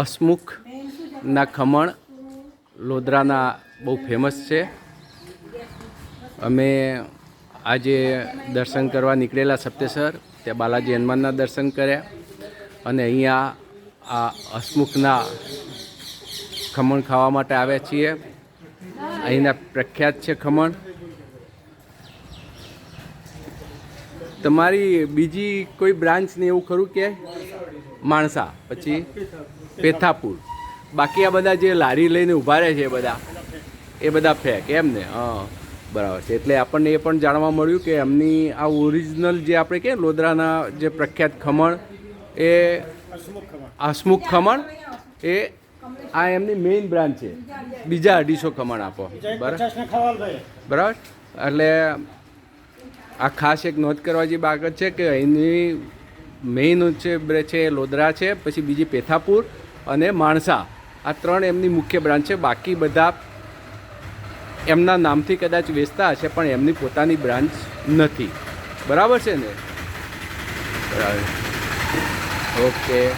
હસમુખના ખમણ લોદરાના બહુ ફેમસ છે. અમે આજે દર્શન કરવા નીકળેલા સપ્તેશ્વર ત્યાં બાલાજી હનુમાનના દર્શન કર્યા અને અહીંયા આ હસમુખના ખમણ ખાવા માટે આવ્યા છીએ. અહીંના પ્રખ્યાત છે ખમણ. તમારી બીજી કોઈ બ્રાન્ચ ને એવું ખરું કે? માણસા, પછી પેથાપુર. બાકી આ બધા જે લારી લઈને ઊભા રહે છે એ બધા એ બધા ફેક એમ ને? હા, બરાબર છે. એટલે આપણને એ પણ જાણવા મળ્યું કે એમની આ ઓરિજિનલ જે આપણે કે લોદરાના જે પ્રખ્યાત ખમણ, એ હસમુખ ખમણ, એ આ એમની મેઇન બ્રાન્ચ છે. બીજા અઢીસો ખમણ આપો. બરાબર? બરાબર? એટલે આ ખાસ એક નોંધ કરવા જેવી બાબત છે કે અહીંની મેઇન છે છે, લોદરા છે, પછી બીજી પેથાપુર અને માણસા. આ ત્રણ એમની મુખ્ય બ્રાન્ચ છે. બાકી બધા એમના નામથી કદાચ વેચતા હશે, પણ એમની પોતાની બ્રાન્ચ નથી. બરાબર છે ને? બરાબર. ઓકે.